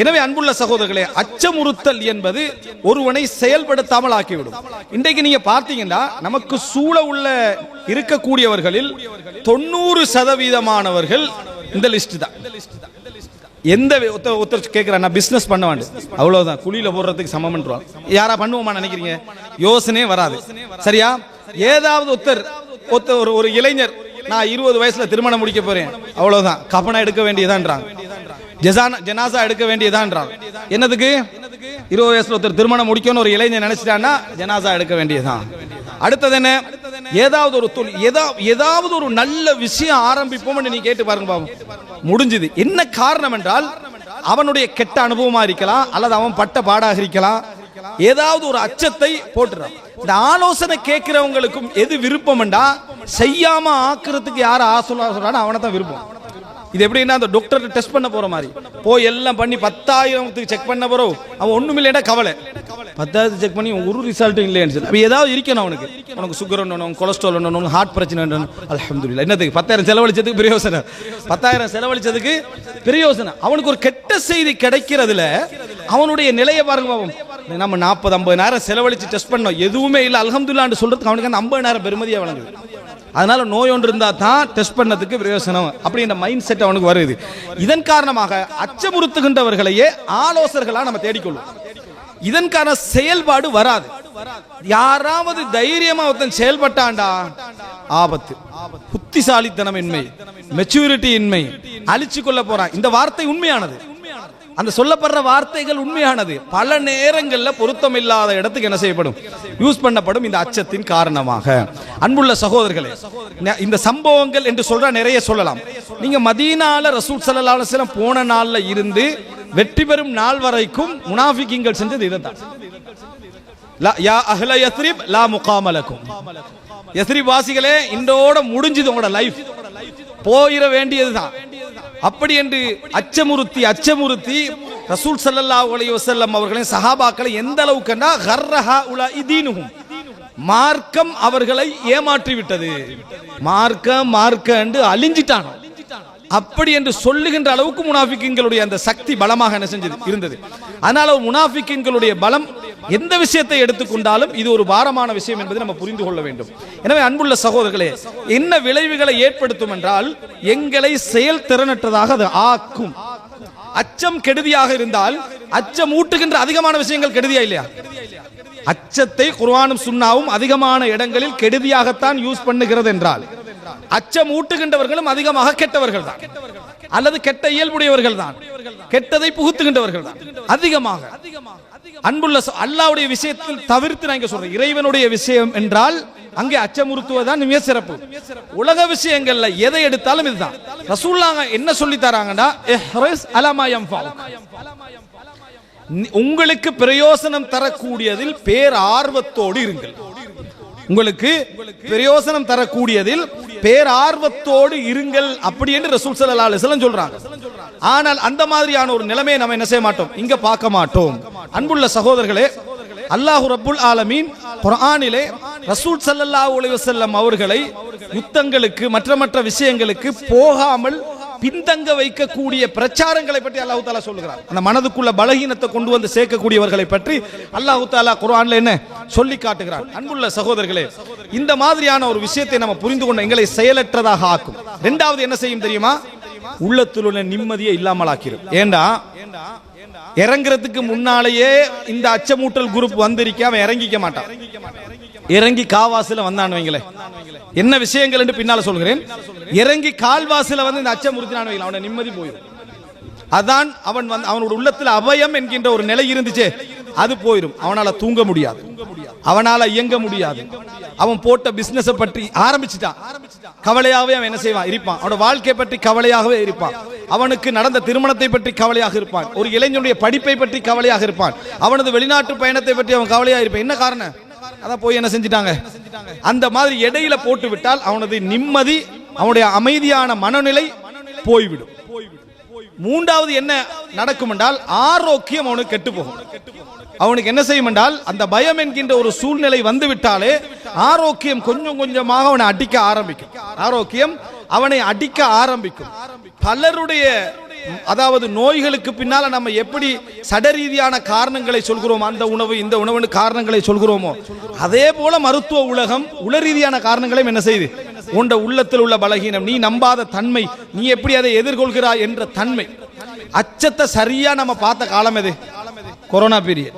எனவே அன்புள்ள சகோதரர்களே அச்சமுறுத்தல் என்பது ஒருவனை செயல்படுத்தாமல் ஆக்கிவிடும் இன்றைக்கு நீங்க பார்த்தீங்கன்னா நமக்கு சூழ உள்ள இருக்கக்கூடியவர்களில் தொண்ணூறு சதவீதமானவர்கள் இந்த லிஸ்ட் தான். எந்த ஒருத்தர் ஒருத்தர் கேட்குறேன் நான் பிஸ்னஸ் பண்ண வேண்டும். அவ்வளவுதான். குழியில போடுறதுக்கு சமம்ன்றான் யாரா பண்ணுவோமா நினைக்கிறீங்க? யோசனையே வராது. சரியா? ஏதாவது ஒருத்தர் ஒருத்தர் ஒரு ஒரு இளைஞர் நான் இருபது வயசுல திருமணம் முடிக்க போறேன். அவ்வளவுதான். கபனா எடுக்க வேண்டியதான்றாங்க ஜெசானா ஜனாசா எடுக்க வேண்டியதான்றான். என்னதுக்கு? இருபது வயசுல ஒருத்தர் திருமணம் முடிக்கணும்னு ஒரு இளைஞர் நினைச்சிட்டான்னா ஜனாசா எடுக்க வேண்டியதுதான். அடுத்தது என்ன? ஏதாவது ஒரு தொழில் ஏதாவது ஒரு நல்ல விஷயம் ஆரம்பிப்போம்னு நீ கேட்டு பாருங்க பாபு. முடிஞ்சது. என்ன காரணம் என்றால் அவனுடைய கெட்ட அனுபவமா இருக்கலாம் அல்லது அவன் பட்ட பாடாக இருக்கலாம். ஏதாவது ஒரு அச்சத்தை போட்டுறான். இந்த ஆலோசனை கேட்கிறவங்களுக்கும் எது விருப்பம்டா செய்யாம ஆக்குறதுக்கு யார் சொல்றான்னு அவனை தான் விருப்பம். இது எப்படின்னா அந்த டாக்டர் டெஸ்ட் பண்ண போற மாதிரி. போய் எல்லாம் பண்ணி பத்தாயிரத்துக்கு செக் பண்ண போறோம் அவன் ஒண்ணும் இல்லைன்னா கவலை. பத்தாயிரத்து செக் பண்ணி ஒரு ரிசல்ட்டும் இல்லைன்னு சொல்லி. அப்ப ஏதாவது இருக்கணும் அவனுக்கு. உனக்கு சுகர் ஒன்று கொலஸ்ட்ரால் ஒன்று ஹார்ட் பிரச்சனை ஒன்று அலமதுல்லா என்னதுக்கு பத்தாயிரம் செலவழிச்சதுக்கு பிரயோசனம். பத்தாயிரம் செலவழிச்சதுக்கு பிரயோசனம். அவனுக்கு ஒரு கெட்ட செய்தி கிடைக்கிறதுல அவனுடைய நிலையை பாருங்க பாவம். நம்ம நாற்பது ஐம்பது நேரம் செலவழிச்சு டெஸ்ட் பண்ணோம். எதுவுமே இல்லை. அலமதுல்லான்னு சொல்றதுக்கு அவனுக்கு அந்த நேரம் பெருமதியாக வழங்குது அதனால நோய் ஒன்று இருந்தால் தான் டெஸ்ட் பண்ணதுக்கு பிரயோசனம் அப்படின்ற மைண்ட் செட் அவனுக்கு வருது. இதன் காரணமாக அச்சமுறுத்துகின்றவர்களையே ஆலோசகர்களாக நம்ம தேடிக்கொள்வோம். இதன்கான செயல்பாடு வராது. யாராவது தைரியமா ஒருத்தன் செயல்பட்டான்டா ஆபத்து. புத்திசாலித்தனம் இன்மை மெச்சூரிட்டி இன்மை அழிச்சு கொள்ள போறான். இந்த வார்த்தை உண்மையானது. அந்த சொல்லப்படுற வார்த்தைகள் உண்மையானது. பல நேரங்களில் பொருத்தம் இல்லாத இடத்துக்கு என்ன செய்யப்படும்? யூஸ் பண்ணப்படும் இந்த அச்சத்தின் காரணமாக. அன்புள்ள சகோதரர்களே இந்த சம்பவங்கள் என்று சொல்ற நிறைய சொல்லலாம். நீங்க மதீனால ரசூல் ஸல்லல்லாஹு போன நாள்ல இருந்து வெற்றி பெறும் நாள் வரைக்கும் முனாஃபிக்கிங்கள் செஞ்சது இதுதான். லா- யா அஹ்ல யத்ரிப் லா முகாமலக்கும் யத்ரிப் வாசிகளே இன்றோட முடிஞ்சது உங்களோட லைஃப் போயிட வேண்டியதுதான். அப்படி என்று அச்சமுறுத்தி அச்சமுறுத்தி ரசூல் ஸல்லல்லாஹு அலைஹி வஸல்லம் அவர்களின் சஹாபாக்களை எந்த அளவுக்குன்னா ஹர்ரஹா உலா இதீனுஹும் மார்க்கம் அவர்களை ஏமாற்றி விட்டது மார்க்கம் மார்க்க என்று அழிஞ்சிட்டான்? அப்படி என்று சொல்லுகின்ற அளவுக்கு முனாஃபிக்கின்களுடைய அந்த சக்தி பலமாக என்ன செஞ்சது? இருந்தது. அதனால ஒரு பலம் எந்த விஷயத்தை எடுத்துக்கொண்டாலும் இது ஒரு பாரமான விஷயம் என்பதை நம்ம புரிந்து கொள்ள வேண்டும். எனவே அன்புள்ள சகோதரர்களே என்ன விளைவுகளை ஏற்படுத்தும் என்றால் எங்களை செயல் திறனற்றதாக அது ஆக்கும். அச்சம் கெடுதியாக இருந்தால் அச்சம் ஊட்டுகின்ற அதிகமான விஷயங்கள் கெடுதியா இல்லையா? அச்சத்தை குர்வானும் சுண்ணாவும் அதிகமான இடங்களில் கெடுதியாகத்தான் யூஸ் பண்ணுகிறது என்றால் அச்சம் ஊட்டுகின்றவர்களும் அதிகமாக கெட்டவர்கள் தான் அல்லது கெட்ட இயல்புடையவர்கள் தான். கெட்டதை புகுத்துகின்றவர்கள் தான். அதிகமாக. அன்புள்ள அல்லாவுடைய விஷயத்தில் தவிர்த்து நான் இங்க சொல்றேன். இறைவனுடைய விஷயம் என்றால் அங்கே அச்சமுறுத்துவதுதான் மிக சிறப்பு. உலக விஷயங்கள்ல எதை எடுத்தாலும் இதுதான். ரசூல்லாங்க என்ன சொல்லி தராங்கன்னா உங்களுக்கு பிரயோசனம் தரக்கூடியதில் பேர் ஆர்வத்தோடு இருங்கள். உங்களுக்கு பிரயோசனம் தரக்கூடியதில் பேரார்வத்தோடு இருங்கள் அப்படி என்று ரசூல் சல்லா அலைஹி சொல்றாங்க. ஆனால் அந்த மாதிரியான ஒரு நிலைமையை நம்ம என்ன செய்ய மாட்டோம்? இங்க பார்க்க மாட்டோம். அன்புள்ள சகோதரர்களே அல்லாஹு ரபுல் ஆலமீன் குரானிலே ரசூல் ஸல்லல்லாஹு அலைஹி வஸல்லம் அவர்களை யுத்தங்களுக்கு மற்ற மற்ற விஷயங்களுக்கு போகாமல் பின்தங்க வைக்கக்கூடிய பிரச்சாரங்களை பற்றி அல்லாஹு தாலா சொல்லுகிறார் அந்த மனதுக்குள்ள பலகீனத்தை கொண்டு வந்து சேர்க்கக்கூடியவர்களை பற்றி அல்லாஹு தாலா குரான்ல என்ன சொல்லி காட்டுகிறார் அன்புள்ள சகோதரர்களே இந்த மாதிரியான ஒரு விஷயத்தை நம்ம புரிந்து கொண்ட எங்களை செயலற்றதாக ஆக்கும். ரெண்டாவது என்ன செய்யும் தெரியுமா? உள்ளத்தில் உள்ள நிம்மதியை இல்லாமல் ஆக்கிடும் ஏண்டா? இறங்குறதுக்கு முன்னாலேயே இந்த அச்சமூட்டல் குரூப் வந்திருக்க அவன் இறங்கிக்க மாட்டான். இறங்கி காவாசில வந்தான் வைங்களேன் என்ன விஷயங்கள் என்று பின்னால சொல்கிறேன். இறங்கி கால்வாசில வந்து இந்த அச்சமுறுத்தினான் வைங்களேன் நிம்மதி போயிடும். அதான் அவன் வந்து அவனோட உள்ளத்தில் அபயம் என்கின்ற ஒரு நிலை இருந்துச்சே அது போயிடும். அவனால தூங்க முடியாது. அவனால இயங்க முடியாது. அவன் போட்ட பிசினஸ் பற்றி ஆரம்பிச்சுட்டான். கவலையாகவே அவன் என்ன செய்வான்? இருப்பான். அவனோட வாழ்க்கை பற்றி கவலையாகவே இருப்பான். அவனுக்கு நடந்த திருமணத்தை பற்றி கவலையாக இருப்பான். ஒரு இளைஞனுடைய படிப்பை பற்றி கவலையாக இருப்பான். அவனது வெளிநாட்டு பயணத்தை பற்றி அவன் கவலையாக இருப்பான். என்ன காரணம்? அதான் போய் என்ன செஞ்சிட்டாங்க? அந்த மாதிரி இடையில போட்டு விட்டால் அவனது நிம்மதி அவனுடைய அமைதியான மனநிலை போய்விடும். மூன்றாவது என்ன நடக்கும் என்றால் ஆரோக்கியம் அவனுக்கு கெட்டு போகும் அவனுக்கு என்ன செய்யும் என்றால் அந்த பயம் என்கின்ற ஒரு சூழ்நிலை வந்து விட்டாலே ஆரோக்கியம் கொஞ்சம் கொஞ்சமாக அவனை அடிக்க ஆரம்பிக்கும். ஆரோக்கியம் அவனை அடிக்க ஆரம்பிக்கும். பலருடைய அதாவது நோய்களுக்கு பின்னால நம்ம எப்படி சடரீதியான காரணங்களை சொல்கிறோம் அந்த உணவு இந்த உணவுன்னு காரணங்களை சொல்கிறோமோ அதே போல மருத்துவ உலகம் உளரீதியான காரணங்களையும் என்ன செய்யுது உண்ட உள்ளத்தில் உள்ள பலகீனம் நீ நம்பாத தன்மை நீ எப்படி அதை எதிர்கொள்கிறாய் என்ற தன்மை. அச்சத்தை சரியா நம்ம பார்த்த காலம் எது? Corona period.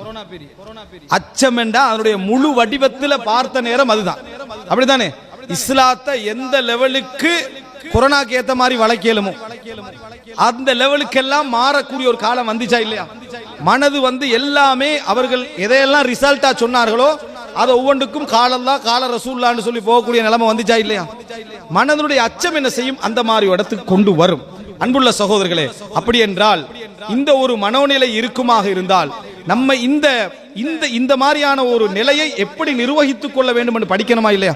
அச்சம் என்றா அதனுடைய முழு வடிவத்தில் பார்த்த நேரம் அதுதான். அப்படிதானே இஸ்லாத்தை எந்த லெவலுக்கு கொரோனாக்கு ஏத்த மாதிரி வளைக்கலுமோ அந்த லெவலுக்கெல்லாம் மாறக்கூடிய ஒரு காலம் வந்துச்சா இல்லையா? மனது வந்து எல்லாமே அவர்கள் எதையெல்லாம் ரிசல்ட்டா சொன்னார்களோ அதை ஒவ்வொன்றுக்கும் காலல்லா கால ரசூல்லான்னு சொல்லி போகக்கூடிய நிலைமை வந்துச்சா இல்லையா? மனதனுடைய அச்சம் என்ன செய்யும்? அந்த மாதிரி இடத்துக்கு கொண்டு வரும். அன்புள்ள சகோதரர்களே அப்படி என்றால் இந்த ஒரு மனோநிலை இருக்குமாக இருந்தால் நம்ம இந்த இந்த இந்த மாதிரியான ஒரு நிலையை எப்படி நிர்வகித்துக் கொள்ள வேண்டும் என்று படிக்கணுமா இல்லையா?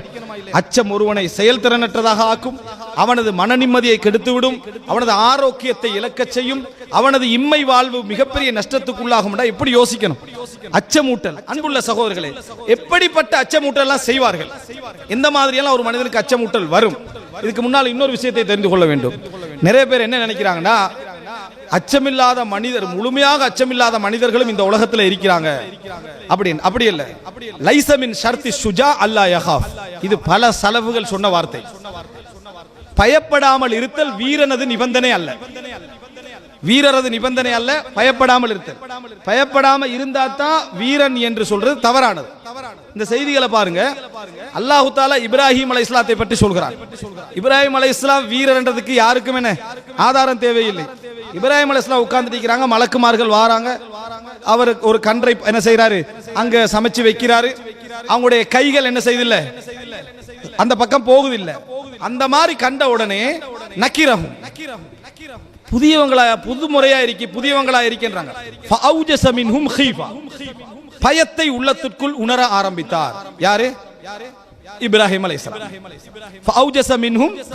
அச்சம் ஒருவனை செயல்திறனற்றதாக ஆக்கும் அவனது மன நிம்மதியை கெடுத்துவிடும். அவனது ஆரோக்கியத்தை இழக்கச் செய்யும். அவனது இம்மை வாழ்வு மிகப்பெரிய நஷ்டத்துக்குள்ளாகும் எப்படி யோசிக்கணும். அச்சமூட்டல். அன்புள்ள சகோதரர்களே எப்படிப்பட்ட அச்சமூட்டல்லாம் செய்வார்கள்? எந்த மாதிரியெல்லாம் ஒரு மனிதனுக்கு அச்சமூட்டல் வரும்? இதுக்கு முன்னால் இன்னொரு விஷயத்தை தெரிந்து கொள்ள வேண்டும். நிறைய பேர் என்ன நினைக்கிறாங்கன்னா அச்சமில்லாத மனிதர் முழுமையாக அச்சமில்லாத மனிதர்களும் இந்த உலகத்துல இருக்கிறாங்க. அப்படின்னு அப்படி இல்ல. லைசமின் ஷர்த்தி சுஜா அல்லா யஹாஃப். இது பல செலவுகள் சொன்ன வார்த்தை. பயப்படாமல் இருத்தல் வீரனது நிபந்தனை அல்ல. வீரரது நிபந்தனை அல்ல பயப்படாமல் இருத்தல். பயப்படாமல் இருந்தா தான் வீரன் என்று சொல்றது தவறானது. இந்த செய்திகளை பாருங்க. அல்லாஹு தாலா இப்ராஹிம் அலை இஸ்லாத்தை பற்றி சொல்கிறார் இப்ராஹிம் அலை இஸ்லாம் வீரர்ன்றதுக்கு யாருக்கும் என்ன? ஆதாரம் தேவையில்லை. இப்ராஹிம் அலை இஸ்லாம் உட்கார்ந்துட்டு இருக்கிறாங்க மலக்குமார்கள் வாராங்க. அவர் ஒரு கன்றை என்ன செய்யறாரு அங்க சமைச்சு வைக்கிறாரு. அவங்களுடைய கைகள் என்ன செய்தில்லை? அந்த பக்கம் போகுதில்லை அந்த மாதிரி கண்ட உடனே நக்கிரகும் புதியவங்களா புது முறையா இருக்கி புதியவங்களா இருக்கின்றாங்க. ஹீஃபா. பயத்தை உள்ளத்திற்குள் உணர ஆரம்பித்தார். யாரு? இப்ராஹிம் அலைஹிஸ்ஸலாம்.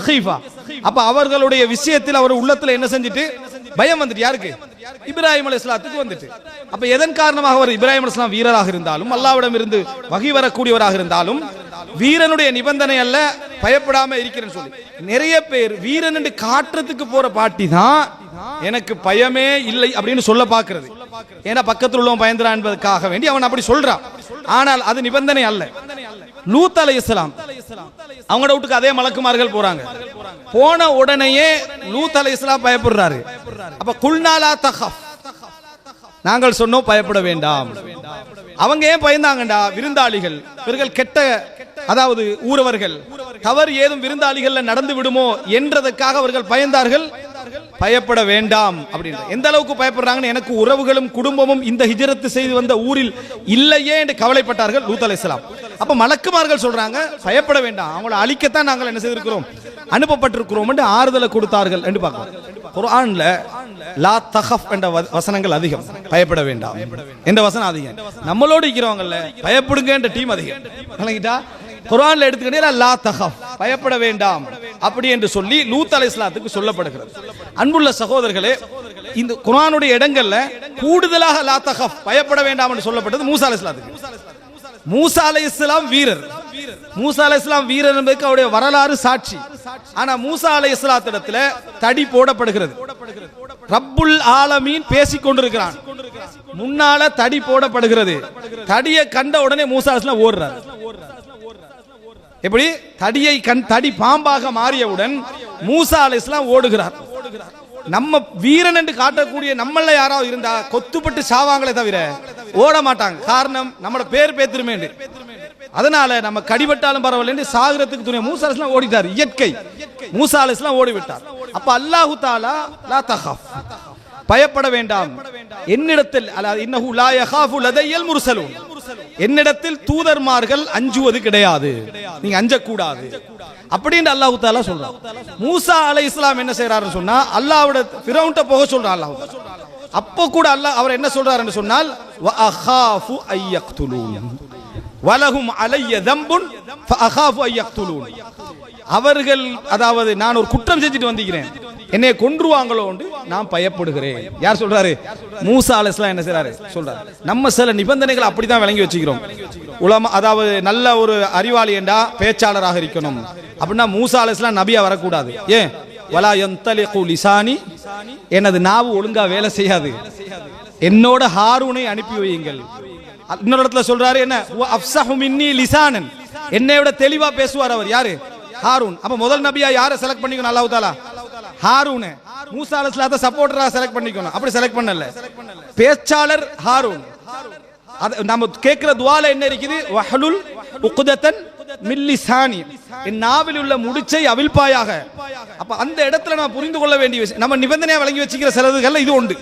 ஹீஃபா. அப்ப அவர்களுடைய விஷயத்தில் அவர் உள்ளத்துல என்ன செஞ்சிட்டு? பயம் வந்துட்டு யாருக்கு? இப்ராஹிம் அலைஹிஸ்ஸலாத்துக்கு வந்துட்டு. அப்ப எதன் காரணமாக அவர் இப்ராஹிம் அலைஹிஸ்ஸலாம் வீரராக இருந்தாலும் அல்லாவிடம் இருந்து வகி வரக்கூடியவராக இருந்தாலும் வீரனுடைய நிபந்தனை அல்ல பயப்படாம இருக்கிறேன்னு சொல்லி. நிறைய பேர் வீரன் என்று காட்டுறதுக்கு போற பாட்டி தான் எனக்கு பயமே இல்லை அப்படின்னு சொல்ல பாக்குறது ஏன்னா பக்கத்தில் உள்ளவன் பயந்துறான் என்பதற்காக வேண்டி அவன் அப்படி சொல்றான். ஆனால் அது நிபந்தனை அல்ல. லூத் அலை இஸ்லாம் அவங்களோட வீட்டுக்கு அதே மலக்குமார்கள் போறாங்க. போன உடனேயே லூத் அலை இஸ்லாம் பயப்படுறாரு. அப்ப குல்நாலா தஹப் நாங்கள் சொன்னோம் பயப்பட வேண்டாம். அவங்க ஏன் பயந்தாங்கண்டா விருந்தாளிகள். இவர்கள் கெட்ட அதாவது ஊரவர்கள். தவறு ஏதும் விருந்தாளிகள்ல நடந்து விடுமோ என்றதற்காக அவர்கள் பயந்தார்கள். பயப்பட வேண்டாம் அப்படின்ற. எந்த அளவுக்கு பயப்படுறாங்கன்னு எனக்கு உறவுகளும் குடும்பமும் இந்த ஹிஜரத்து செய்து வந்த ஊரில் இல்லையே என்று கவலைப்பட்டார்கள் லூத் அலிஸ்லாம் அப்ப மலக்குமார்கள் சொல்றாங்க பயப்பட வேண்டாம். அவங்கள அழிக்கத்தான் நாங்கள் என்ன செய்திருக்கிறோம்? அனுப்பப்பட்டிருக்கிறோம் என்று ஆறுதலை கொடுத்தார்கள். என்று பார்க்கலாம். குரான்ல லா தஹப் என்ற வசனங்கள் அதிகம். பயப்பட வேண்டாம். என்ற வசனம் அதிகம்? நம்மளோடு இருக்கிறவங்கல்ல பயப்படுங்க என்ற டீம் அதிகம். குரான்ல எடுத்துக்கிட்டே லா தஹப் பயப்பட வேண்டாம். அப்படி என்று சொல்லி லூத் அலைஹிஸ்ஸலாத்துக்கு சொல்லப்படுகிறது. அன்புள்ள சகோதரர்களே இந்த குரானுடைய இடங்கள்ல கூடுதலாக லா பயப்பட வேண்டாம் என்று சொல்லப்பட்டது மூசா அலைஹிஸ்ஸலாத்துக்கு மூசா அலை இஸ்லாம் வீரர். மூசா அலை இஸ்லாம் வீரர் என்பதுக்கு அவருடைய வரலாறு சாட்சி. ஆனா மூசா அலை இஸ்லாத்திடத்துல தடி போடப்படுகிறது. ரப்புல் ஆலமீன் பேசிக் கொண்டிருக்கிறான். முன்னால தடி போடப்படுகிறது. தடியை கண்ட உடனே மூசா அலை இஸ்லாம் ஓடுறாரு. எப்படி? தடியை கண் தடி பாம்பாக மாறியவுடன் மூசா அலை இஸ்லாம் ஓடுகிறார். நம்ம வீரன் என்று காட்டக்கூடிய நம்மள யாராவது இருந்தா கொத்துப்பட்டு சாவாங்களே தவிர ஓட மாட்டாங்க. காரணம் நம்மளோட பேர் பேத்திருமே அதனால நம்ம கடிபட்டாலும் பரவாயில்ல சாகரத்துக்கு துணை மூசா அலிஸ்லாம் ஓடிட்டார். இயற்கை. மூசா அலிஸ்லாம் ஓடி விட்டார் அப்ப அல்லாஹு தாலா லா தஹாஃப் பயப்பட வேண்டாம். என்னிடத்தில் அல்லாஹ் இன்னஹு லா யஹாஃபு லதையல் முர்சலூன். என்னிடத்தில் தூதர்மார்கள் அஞ்சுவது கிடையாது. நீங்க அஞ்சக்கூடாது. அப்படின்னு அல்லாஹு தாலா சொல்றான். மூசா அலை இஸ்லாம் என்ன செய்யறாருன்னு சொன்னா அல்லாவோட பிரவுண்ட போக சொல்றான் அல்லாஹ் அப்போ கூட அல்லாஹ் அவர் என்ன சொல்றாருன்னு சொன்னால் வலகும் அலைய தம்புன் அவர்கள் அதாவது நான் ஒரு குற்றம் செஞ்சுட்டு வந்திருக்கிறேன். என்னை கொன்றுவாங்களோ நான் பயப்படுகிறேன். யார் சொல்றாரு? மூசா அலஸ்லாம் என்ன செய்யறாரு சொல்றாரு. நம்ம சில நிபந்தனைகள் அப்படிதான் விளங்கி வச்சுக்கிறோம். உலமா அதாவது நல்ல ஒரு அறிவாளி என்றா பேச்சாளராக இருக்கணும். அப்படின்னா மூசா அலஸ்லாம் நபியா வரக்கூடாது. ஏன்? வலா எந்தலிகு லிசானி. எனது நாவு ஒழுங்கா வேலை செய்யாது. என்னோட ஹாரூனை அனுப்பி வையுங்கள். இன்னொரு இடத்துல சொல்றாரு என்ன? அப்சஹு மின்னி லிசானன். என்னை விட தெளிவா பேசுவார் அவர். யாரு? ஹாரூன். அப்ப முதல் நபியா யாரை செலக்ட் பண்ணிக்கணும்? அல்லாஹ் தாலா ஹாரூன். மூசா அலைஹிஸ்ஸலாத்தை சப்போர்டரா செலக்ட் பண்ணிக்கணும். அப்படி செலக்ட் பண்ணல. பேச்சாளர் ஹாரூன். அது நம்ம கேட்கிற துவால என்ன இருக்குது? வஹலுல் உக்தத்தன் மில்லிசானி என் நாவில் உள்ள முடிச்சை அவிழ்ப்பாயாக. அப்ப அந்த இடத்துல நான் புரிந்து கொள்ள வேண்டிய விஷயம் நம்ம நிபந்தனையா வழங்கி வச்சுக்கிற சிலதுகள்ல இது உண்டு.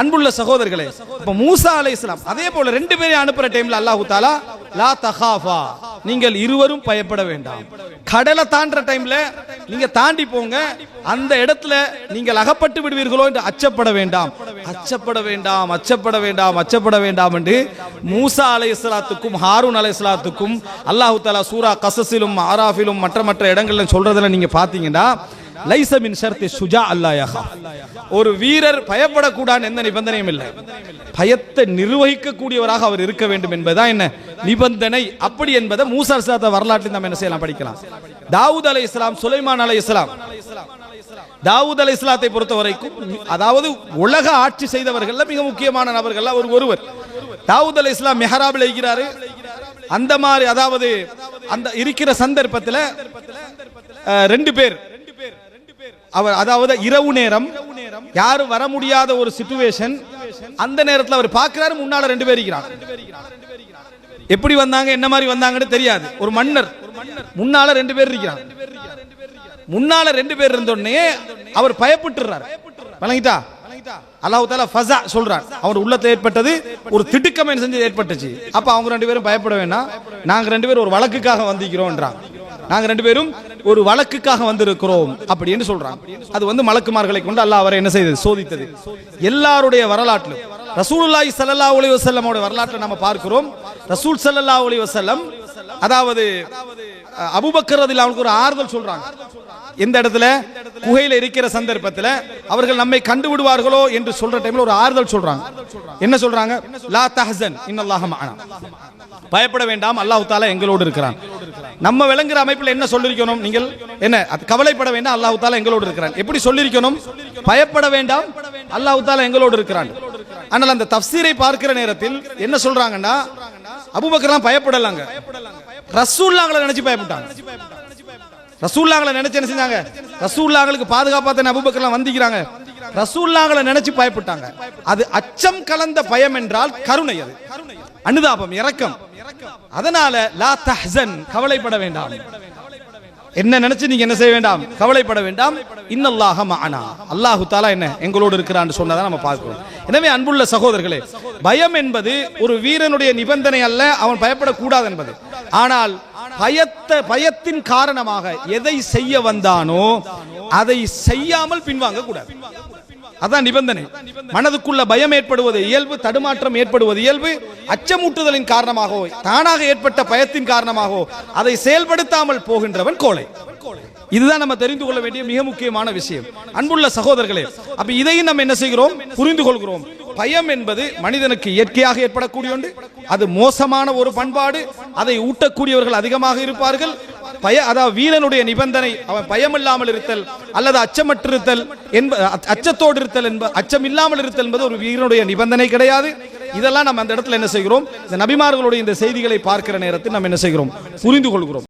அன்புள்ள சகோதரர்களே இப்போ மூசா அலைஹிஸ்ஸலாம் அதே போல ரெண்டு பேரையும் அனுப்புற டைம்ல அல்லாஹ் தாலா லா தகாஃபா நீங்கள் இருவரும் பயப்பட வேண்டாம். கடலை தாண்டுற டைம்ல நீங்க தாண்டி போங்க அந்த இடத்துல நீங்கள் அகப்பட்டு விடுவீர்களோ என்று அச்சப்பட வேண்டாம். அச்சப்பட வேண்டாம் அச்சப்பட வேண்டாம் அச்சப்பட வேண்டாம் என்று மூசா அலை இஸ்லாத்துக்கும் ஹாரூன் அலைஹிஸ்ஸலாத்துக்கும் அல்லாஹு தாலா சூரா கசசிலும் ஆராஃபிலும் மற்ற மற்ற இடங்கள்ல சொல்றதுல நீங்க பாத்தீங்கன்னா லைசமின் ஷர்த்தி சுஜா அல்லாஹ் ஒரு வீரர் பயப்படக்கூடாது எந்த நிபந்தனையும் இல்லை பயத்தை நிர்வகிக்க கூடியவராக அவர் இருக்க வேண்டும் என்பதுதான் என்ன நிபந்தனை அப்படி என்பதை மூசா சாத்த வரலாற்றில் நம்ம என்ன செய்யலாம் படிக்கலாம் தாவூத் அலை இஸ்லாம் சுலைமான் அலை இஸ்லாம் தாவூத் அலை இஸ்லாத்தை பொறுத்த வரைக்கும் அதாவது உலக ஆட்சி செய்தவர்கள் மிக முக்கியமான நபர்கள் ஒரு ஒருவர் தாவூத் அலை இஸ்லாம் மெஹராபில் இருக்கிறாரு அந்த மாதிரி அதாவது அந்த இருக்கிற சந்தர்ப்பத்தில் ரெண்டு பேர் அவர் அதாவது இரவு நேரம் யாரும் வர முடியாத ஒரு சிச்சுவேஷன் அந்த நேரத்தில் அவர் பார்க்கிறாரு முன்னால ரெண்டு பேர் இருக்கிறாங்க. எப்படி வந்தாங்க என்ன மாதிரி வந்தாங்கன்னு தெரியாது. ஒரு மன்னர் முன்னால ரெண்டு பேர் இருக்கிறாங்க. முன்னால ரெண்டு பேர் இருந்தோடனே அவர் பயப்பட்டுறாரு. வழங்கிட்டா அல்லாஹு தாலா ஃபஸா சொல்றார். அவர் உள்ளத்துல ஏற்பட்டது ஒரு திடுக்கம் செஞ்சது செஞ்சு ஏற்பட்டுச்சு. அப்ப அவங்க ரெண்டு பேரும் பயப்பட வேணாம். நாங்க ரெண்டு பேரும் ஒரு வழக்குக்காக வந்திருக்கிறோம்ன்றாங்க. நாங்க ரெண்டு பேரும் ஒரு வழக்குக்காக வந்திருக்கிறோம் அப்படின்னு சொல்றாங்க. அது வந்து மலக்குமார்களை கொண்டு அல்லாஹ் அவரை என்ன செய்தது? சோதித்தது. எல்லாருடைய வரலாற்றிலும் ரசூலுல்லாஹி ஸல்லல்லாஹு அலைஹி வஸல்லமோட வரலாற்றை நம்ம பார்க்கிறோம். ரசூல் ஸல்லல்லாஹு அலைஹி வஸல்லம் அதாவது அஹ், அபூபக்கர் அவனுக்கு ஒரு ஆறுதல் சொல்றாங்க. எந்த இடத்துல குகையில இருக்கிற சந்தர்ப்பத்தில் அவர்கள் நம்மை கண்டு விடுவார்களோ என்று சொல்ற டைம்ல ஒரு ஆறுதல் சொல்றாங்க. என்ன சொல்றாங்க? லா தஹசன் இன்னல்லாஹ பயப்பட வேண்டாம் அல்லாஹ் தாலா எங்களோடு இருக்கிறான். நம்ம விளங்குற அமைப்பில் என்ன சொல்லிருக்கணும் நீங்கள்? என்ன? அது கவலைப்பட வேண்டாம் அல்லாஹ் தாலா எங்களோடு இருக்கிறான். எப்படி சொல்லிருக்கணும்? பயப்பட வேண்டாம் அல்லாஹ் தாலா எங்களோடு இருக்கிறான். ஆனால் அந்த தப்சீரை பார்க்கிற நேரத்தில் என்ன சொல்றாங்கன்னா அபுபக்கர்லாம் பயப்படலாங்க. ரசூல்லாங்களை நினைச்சு பயப்பட்டாங்க. ரசூல்லாங்களை நினைச்சு என்ன செஞ்சாங்க? ரசூல்லாங்களுக்கு பாதுகாப்பா தான் அபுபக்கர்லாம் வந்திக்கிறாங்க ரசூல்லாங்களை நினைச்சு பயப்பட்டாங்க. அது அச்சம் கலந்த பயம் என்றால் கருணை அது. அனுதாபம் இரக்கம். அதனால லா தஹன் கவலைப்பட வேண்டாம். என்ன நினைச்சு நீங்க என்ன செய்ய வேண்டாம்? கவலைப்பட வேண்டாம். இன்னல்லாக மானா அல்லாஹு தாலா என்ன எங்களோடு இருக்கிறான்னு சொன்னதான் நம்ம பார்க்கிறோம். எனவே அன்புள்ள சகோதரர்களே பயம் என்பது ஒரு வீரனுடைய நிபந்தனை அல்ல அவன் பயப்படக்கூடாது என்பது. ஆனால் பயத்த பயத்தின் காரணமாக எதை செய்ய வந்தானோ அதை செய்யாமல் பின்வாங்க கூடாது. அதான் நிபந்தனை. மனதுக்குள்ள பயம் ஏற்படுவது இயல்பு தடுமாற்றம் ஏற்படுவது இயல்பு அச்சமூட்டுதலின் காரணமாகவோ தானாக ஏற்பட்ட பயத்தின் காரணமாகவோ அதை செயல்படுத்தாமல் போகின்றவன் கோலை இதுதான் நம்ம தெரிந்து கொள்ள வேண்டிய மிக முக்கியமான விஷயம். அன்புள்ள சகோதரர்களே அப்ப இதையும் நம்ம என்ன செய்கிறோம்? புரிந்து கொள்கிறோம். பயம் என்பது மனிதனுக்கு இயற்கையாக ஏற்படக்கூடிய ஒன்று. அது மோசமான ஒரு பண்பாடு. அதை ஊட்டக்கூடியவர்கள் அதிகமாக இருப்பார்கள். பய அதாவது வீரனுடைய நிபந்தனை அவன் பயம் இல்லாமல் இருத்தல் அல்லது அச்சமற்றிருத்தல் என்ப அச்சத்தோடு இருத்தல் என்ப அச்சம் இல்லாமல் இருத்தல் என்பது ஒரு வீரனுடைய நிபந்தனை கிடையாது. இதெல்லாம் நம்ம அந்த இடத்துல என்ன செய்கிறோம்? இந்த நபிமார்களுடைய இந்த செய்திகளை பார்க்கிற நேரத்தில் நம்ம என்ன செய்கிறோம்? புரிந்து கொள்கிறோம்.